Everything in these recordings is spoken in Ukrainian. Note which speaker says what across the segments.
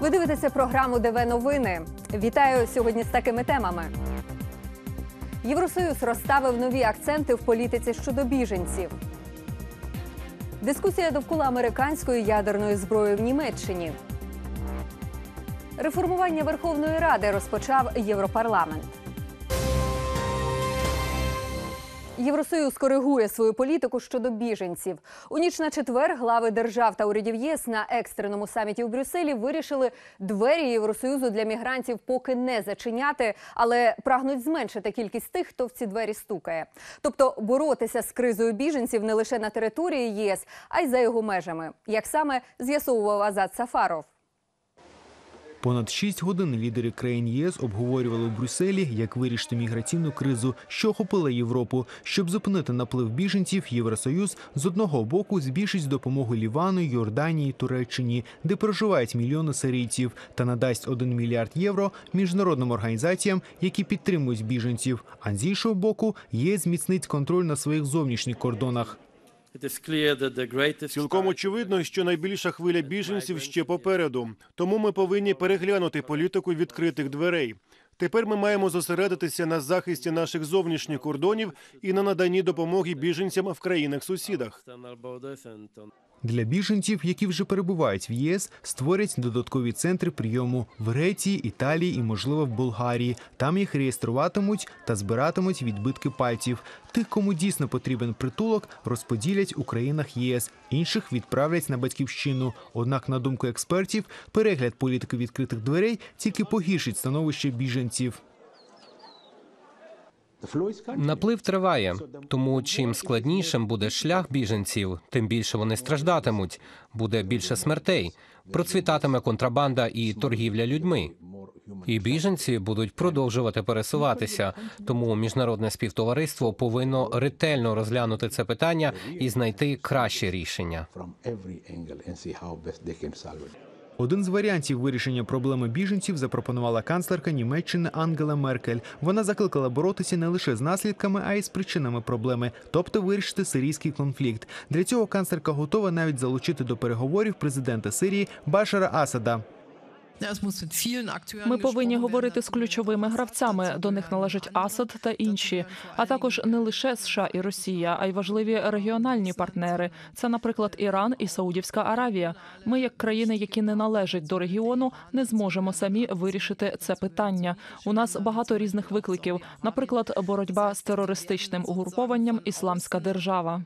Speaker 1: Ви дивитеся програму ДВ Новини. Вітаю сьогодні з такими темами. Євросоюз розставив нові акценти в політиці щодо біженців. Дискусія довкола американської ядерної зброї в Німеччині. Реформування Верховної Ради розпочав Європарламент. Євросоюз коригує свою політику щодо біженців. У ніч на четвер глави держав та урядів ЄС на екстреному саміті у Брюсселі вирішили двері Євросоюзу для мігрантів поки не зачиняти, але прагнуть зменшити кількість тих, хто в ці двері стукає. Тобто боротися з кризою біженців не лише на території ЄС, а й за його межами. Як саме з'ясовував Азат Сафаров.
Speaker 2: Понад 6 годин лідери країн ЄС обговорювали у Брюсселі, як вирішити міграційну кризу, що охопила Європу. Щоб зупинити наплив біженців, Євросоюз з одного боку збільшить допомогу Лівану, Йорданії, Туреччині, де проживають мільйони сирійців, та надасть 1 мільярд євро міжнародним організаціям, які підтримують біженців. А з іншого боку, ЄС зміцнить контроль на своїх зовнішніх кордонах.
Speaker 3: Цілком очевидно, що найбільша хвиля біженців ще попереду. Тому ми повинні переглянути політику відкритих дверей. Тепер ми маємо зосередитися на захисті наших зовнішніх кордонів і на наданні допомоги біженцям в країнах-сусідах.
Speaker 2: Для біженців, які вже перебувають в ЄС, створять додаткові центри прийому в Греції, Італії і, можливо, в Болгарії. Там їх реєструватимуть та збиратимуть відбитки пальців. Тих, кому дійсно потрібен притулок, розподілять у країнах ЄС. Інших відправлять на батьківщину. Однак, на думку експертів, перегляд політики відкритих дверей тільки погіршить становище біженців.
Speaker 4: Наплив триває, тому чим складнішим буде шлях біженців, тим більше вони страждатимуть. Буде більше смертей, процвітатиме контрабанда і торгівля людьми. І біженці будуть продовжувати пересуватися. Тому міжнародне співтовариство повинно ретельно розглянути це питання і знайти краще рішення.
Speaker 2: Один з варіантів вирішення проблеми біженців запропонувала канцлерка Німеччини Ангела Меркель. Вона закликала боротися не лише з наслідками, а й з причинами проблеми, тобто вирішити сирійський конфлікт. Для цього канцлерка готова навіть залучити до переговорів президента Сирії Башара Асада.
Speaker 5: Ми повинні говорити з ключовими гравцями. До них належать Асад та інші, а також не лише США і Росія, а й важливі регіональні партнери. Це, наприклад, Іран і Саудівська Аравія. Ми, як країни, які не належать до регіону, не зможемо самі вирішити це питання. У нас багато різних викликів, наприклад, боротьба з терористичним угрупованням Ісламська держава.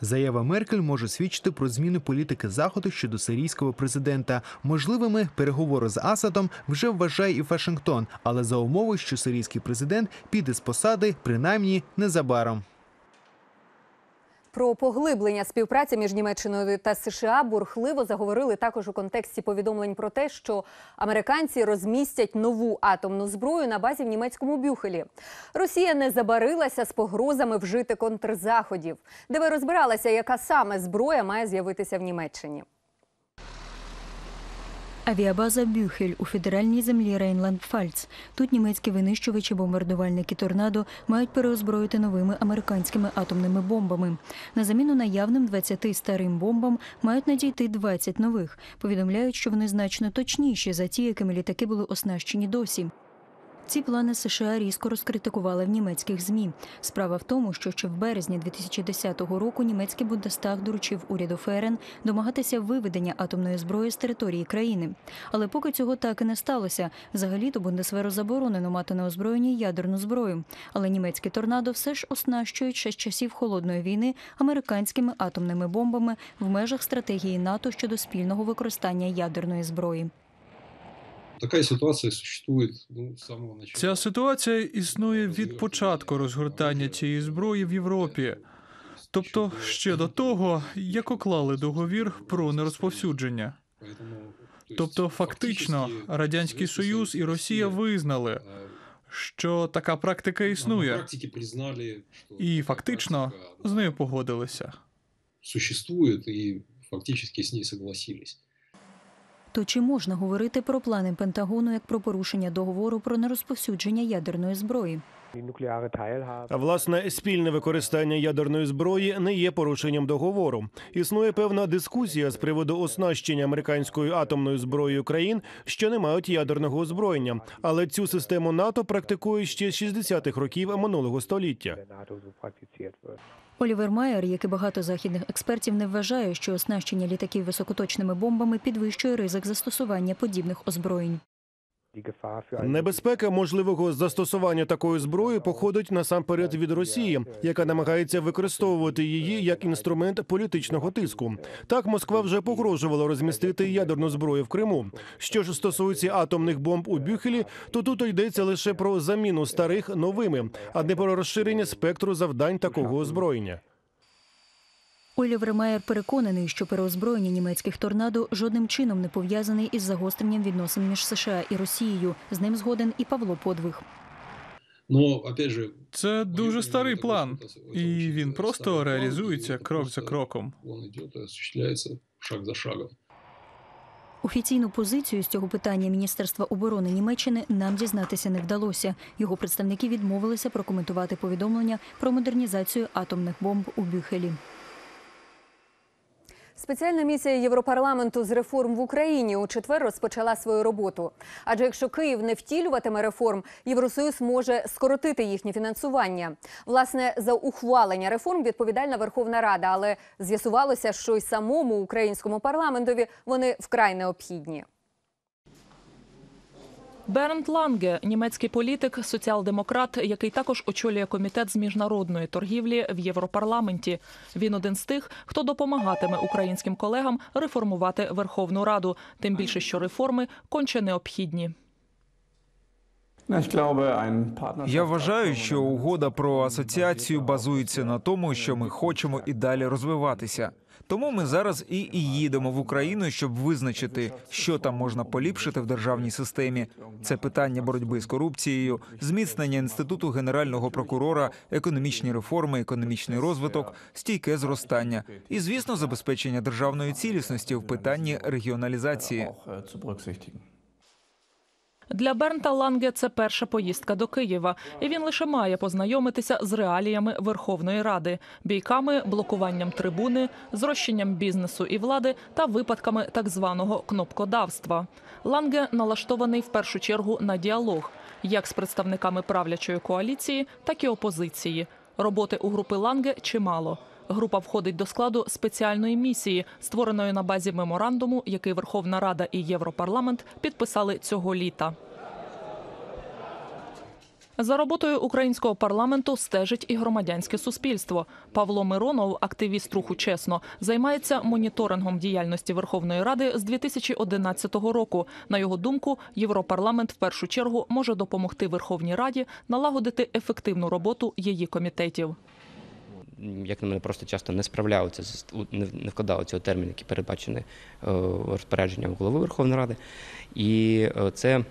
Speaker 2: Заява Меркель може свідчити про зміни політики заходу щодо сирійського президента. Можливими переговори з Асадом вже вважає і Вашингтон, але за умови, що сирійський президент піде з посади, принаймні незабаром.
Speaker 1: Про поглиблення співпраці між Німеччиною та США бурхливо заговорили також у контексті повідомлень про те, що американці розмістять нову атомну зброю на базі в німецькому Бюхелі. Росія не забарилася з погрозами вжити контрзаходів, де ви розбиралася, яка саме зброя має з'явитися в Німеччині.
Speaker 6: Авіабаза Бюхель у федеральній землі Рейнланд-Фальц. Тут німецькі винищувачі бомбардувальники торнадо мають переозброїти новими американськими атомними бомбами. На заміну наявним 20 старим бомбам мають надійти 20 нових. Повідомляють, що вони значно точніші за ті, якими літаки були оснащені досі. Ці плани США різко розкритикували в німецьких змі. Справа в тому, що ще в березні 2010 року німецький Бундестаг доручив уряду ФРН домагатися виведення атомної зброї з території країни. Але поки цього так і не сталося. Взагалі-то Бундесверу заборонено мати на озброєнні ядерну зброю. Але німецькі торнадо все ж оснащують ще з часів холодної війни американськими атомними бомбами в межах стратегії НАТО щодо спільного використання ядерної зброї.
Speaker 7: Такая ситуація существует ну, з самого начала.
Speaker 8: Ця ситуація існує від початку розгортання цієї зброї в Європі, тобто ще до того, як уклали договір про нерозповсюдження. Тобто, фактично, радянський союз і Росія визнали, що така практика існує, і фактично з нею погодилися.
Speaker 7: существует і фактично з нею согласились.
Speaker 6: То чи можна говорити про плани Пентагону як про порушення договору про нерозповсюдження ядерної зброї?
Speaker 3: Власне, спільне використання ядерної зброї не є порушенням договору. Існує певна дискусія з приводу оснащення американською атомною зброєю країн, що не мають ядерного озброєння. Але цю систему НАТО практикують ще з 60-х років минулого століття.
Speaker 6: Олівер Майер, як і багато західних експертів, не вважає, що оснащення літаків високоточними бомбами підвищує ризик застосування подібних озброєнь.
Speaker 3: Небезпека можливого застосування такої зброї походить насамперед від Росії, яка намагається використовувати її як інструмент політичного тиску. Так Москва вже погрожувала розмістити ядерну зброю в Криму. Що ж стосується атомних бомб у Бюхелі, то тут йдеться лише про заміну старих новими, а не про розширення спектру завдань такого озброєння.
Speaker 6: Олівер Майер переконаний, що переозброєння німецьких торнадо жодним чином не пов'язаний із загостренням відносин між США і Росією. З ним згоден і Павло Подвиг.
Speaker 7: Но,
Speaker 8: Це дуже старий план, і він просто реалізується крок за кроком.
Speaker 7: Шаг за шагом.
Speaker 6: Офіційну позицію з цього питання Міністерства оборони Німеччини нам дізнатися не вдалося. Його представники відмовилися прокоментувати повідомлення про модернізацію атомних бомб у Бюхелі.
Speaker 1: Спеціальна місія Європарламенту з реформ в Україні у четвер розпочала свою роботу. Адже якщо Київ не втілюватиме реформ, Євросоюз може скоротити їхнє фінансування. Власне, за ухвалення реформ відповідальна Верховна Рада, але з'ясувалося, що й самому українському парламентові вони вкрай необхідні.
Speaker 5: Бернт Ланге, німецький політик, соціал-демократ, який також очолює комітет з міжнародної торгівлі в Європарламенті. Він один з тих, хто допомагатиме українським колегам реформувати Верховну Раду, тим більше, що реформи конче необхідні.
Speaker 9: Я вважаю, що угода про асоціацію базується на тому, що ми хочемо і далі розвиватися. Тому ми зараз і, і їдемо в Україну, щоб визначити, що там можна поліпшити в державній системі. Це питання боротьби з корупцією, зміцнення інституту генерального прокурора, економічні реформи, економічний розвиток, стійке зростання і, звісно, забезпечення державної цілісності в питанні регіоналізації.
Speaker 5: Для Бернта Ланге це перша поїздка до Києва, і він лише має познайомитися з реаліями Верховної Ради, бійками, блокуванням трибуни, зрощенням бізнесу і влади та випадками так званого кнопкодавства. Ланге налаштований в першу чергу на діалог, як з представниками правлячої коаліції, так і опозиції. Роботи у групи Ланге чимало. Група входить до складу спеціальної місії, створеної на базі меморандуму, який Верховна Рада і Європарламент підписали цього літа. За роботою українського парламенту стежить і громадянське суспільство. Павло Миронов, активіст руху чесно, займається моніторингом діяльності Верховної Ради з 2011 року. На його думку, Європарламент в першу чергу може допомогти Верховній Раді налагодити ефективну роботу її комітетів.
Speaker 10: Як на мене, просто часто не справляються не вкладали цього терміну, який передбачений е, розпорядженням голови Верховної Ради. І е, це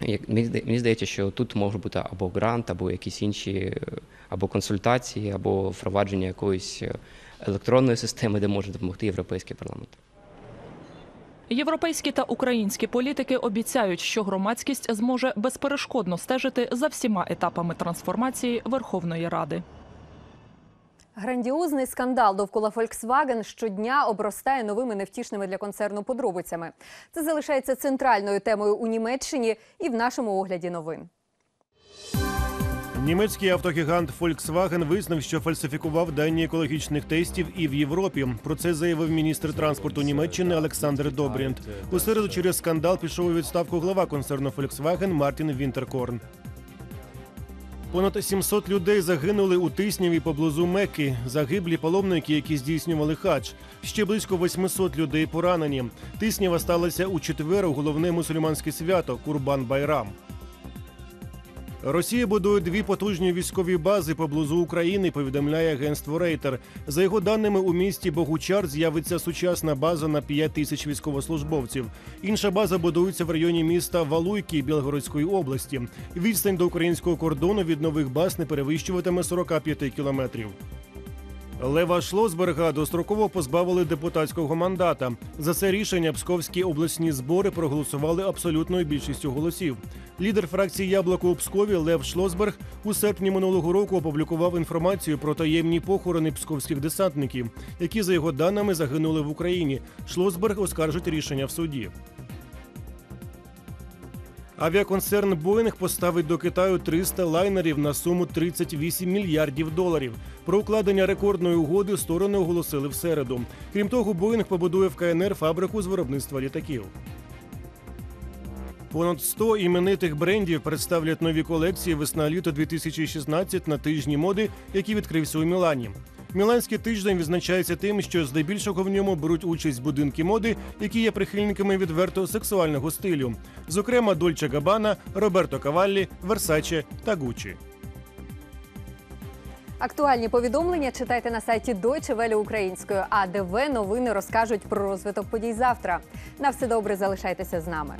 Speaker 10: як мені здається, що тут може бути або грант, або якісь інші, е, або консультації, або впровадження якоїсь електронної системи, де може допомогти Європейський парламент.
Speaker 5: Європейські та українські політики обіцяють, що громадськість зможе безперешкодно стежити за всіма етапами трансформації Верховної Ради.
Speaker 1: Грандіозний скандал довкола Volkswagen щодня обростає новими невтішними для концерну подробицями. Це залишається центральною темою у Німеччині і в нашому огляді новин.
Speaker 3: Німецький автогігант Volkswagen визнав, що фальсифікував дані екологічних тестів і в Європі. Про це заявив міністр транспорту Німеччини Олександр Добрінт. У середу через скандал пішов у відставку глава концерну Volkswagen Мартін Вінтеркорн. Понад 700 людей загинули у Тисніві поблизу Мекки. Загиблі паломники, які здійснювали хадж. Ще близько 800 людей поранені. Тиснява сталася у четвер у головне мусульманське свято Курбан Байрам. Росія будує дві потужні військові бази поблизу України. Повідомляє агентство Рейтер. За його даними, у місті Богучар з'явиться сучасна база на 5 тисяч військовослужбовців. Інша база будується в районі міста Валуйки Білгородської області. Відстань до українського кордону від нових баз не перевищуватиме 45 кілометрів. Лева Шлосберга достроково позбавили депутатського мандата. За це рішення псковські обласні збори проголосували абсолютною більшістю голосів. Лідер фракції Яблоко у Пскові Лев Шлосберг у серпні минулого року опублікував інформацію про таємні похорони псковських десантників, які за його даними загинули в Україні. Шлосберг оскаржить рішення в суді. Авіаконцерн Боїнг поставить до Китаю 300 лайнерів на суму 38 мільярдів доларів. Про укладення рекордної угоди сторони оголосили в середу. Крім того, Боїнг побудує в КНР фабрику з виробництва літаків. Понад 100 іменитих брендів представлять нові колекції весна-літо 2016 на тижні моди, який відкрився у Мілані. Міланський тиждень відзначається тим, що здебільшого в ньому беруть участь будинки моди, які є прихильниками відверто сексуального стилю, зокрема Дольче Габана, Роберто Каваллі, Версаче та Гуччі.
Speaker 1: Актуальні повідомлення читайте на сайті Deutsche Welle українською. А ДВ новини розкажуть про розвиток подій завтра. На все добре, залишайтеся з нами.